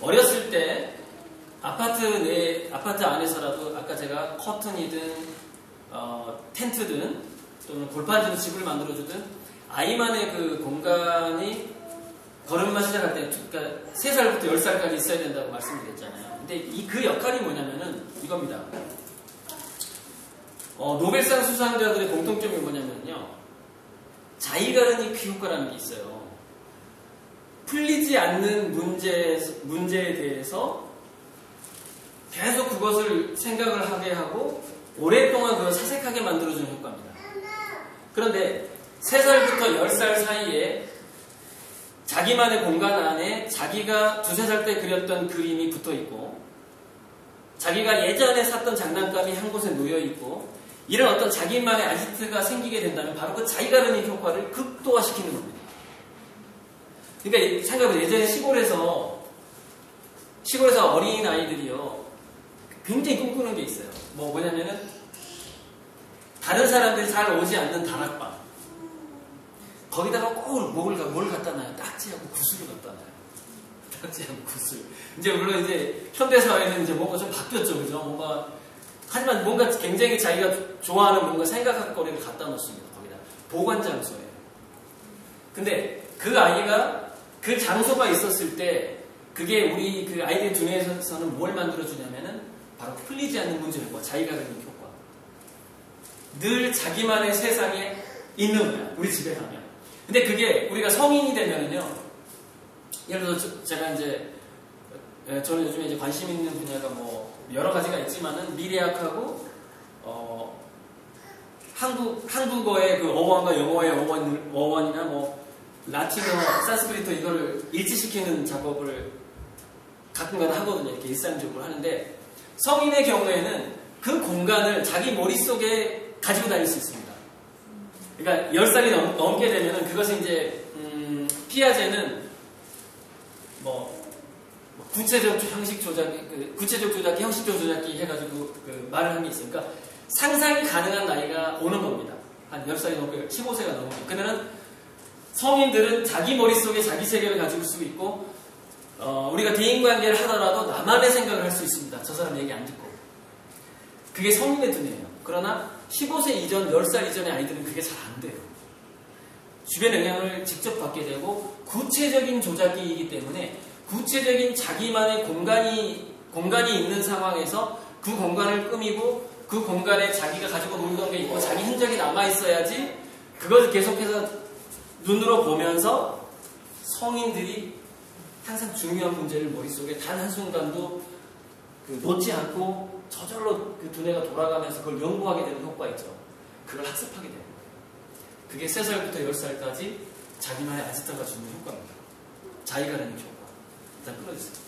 어렸을 때 아파트 내 아파트 안에서라도 아까 제가 커튼이든 어, 텐트든 또는 골판지로 집을 만들어주든 아이만의 그 공간이 걸음마 시작할 때 그러니까 3살부터 10살까지 있어야 된다고 말씀드렸잖아요. 근데 이 그 역할이 뭐냐면은 이겁니다. 어, 노벨상 수상자들의 공통점이 뭐냐면요. 자의가르니 퀴 효과라는 게 있어요. 풀리지 않는 문제, 문제에 대해서 계속 그것을 생각을 하게 하고 오랫동안 그걸 사색하게 만들어주는 효과입니다. 그런데 3살부터 10살 사이에 자기만의 공간 안에 자기가 두세 살 때 그렸던 그림이 붙어 있고 자기가 예전에 샀던 장난감이 한 곳에 놓여 있고 이런 어떤 자기만의 아지트가 생기게 된다면 바로 그 자기가르니 효과를 극도화시키는 겁니다. 그러니까 생각해보세요. 예전에 시골에서 시골에서 어린 아이들이요 굉장히 꿈꾸는 게 있어요. 뭐 뭐냐면은 다른 사람들이 잘 오지 않는 다락방 거기다가 꼭 뭘, 뭘 갖다 놔요? 딱지하고 구슬을 갖다 놔요. 딱지하고 구슬. 이제 물론 이제 현대 사회는 이제 뭔가 좀 바뀌었죠, 그죠? 뭔가 하지만 뭔가 굉장히 자기가 좋아하는 뭔가 생각할 거리를 갖다 놓습니다. 거기다 보관 장소에. 근데 그 아이가 그 장소가 있었을 때 그게 우리 그 아이들 두뇌에서는 뭘 만들어주냐면은 바로 풀리지 않는 문제 효과, 자기가 되는 효과. 늘 자기만의 세상에 있는 거야. 우리 집에 가면. 근데 그게 우리가 성인이 되면은요. 예를 들어서 제가 이제 저는 요즘에 이제 관심 있는 분야가 뭐 여러 가지가 있지만은 미래학하고 어 한국 한국어의 그 어원과 영어의 어원 어원이나 뭐 라틴어, 산스크리트 이거를 일치시키는 작업을 가끔가다 하거든요. 이렇게 일상적으로 하는데 성인의 경우에는 그 공간을 자기 머릿속에 가지고 다닐 수 있습니다. 그러니까 10살이 넘, 넘게 되면은 그것이 이제 음, 피아제는 뭐, 뭐 구체적 형식 조작기, 그 구체적 조작기, 형식적 조작기 해가지고 그 말을 한 게 있으니까 상상이 가능한 나이가 오는 겁니다. 한 10살이 넘게 15세가 넘으면. 그러면은 성인들은 자기 머릿속에 자기 세계를 가지고 쓰고 있고 어, 우리가 대인관계를 하더라도 나만의 생각을 할 수 있습니다. 저 사람 얘기 안 듣고. 그게 성인의 두뇌예요. 그러나 15세 이전, 10살 이전의 아이들은 그게 잘 안 돼요. 주변 영향을 직접 받게 되고 구체적인 조작기이기 때문에 구체적인 자기만의 공간이 공간이 있는 상황에서 그 공간을 꾸미고 그 공간에 자기가 가지고 놀던 게 있고 자기 흔적이 남아 있어야지 그것을 계속해서 눈으로 보면서 성인들이 항상 중요한 문제를 머릿속에 단 한순간도 그 놓지 않고 저절로 그 두뇌가 돌아가면서 그걸 연구하게 되는 효과 있죠. 그걸 학습하게 되는 거예요. 그게 3살부터 10살까지 자기만의 아지트가 주는 효과입니다. 자기가 되는 효과. 일단 끊어주세요.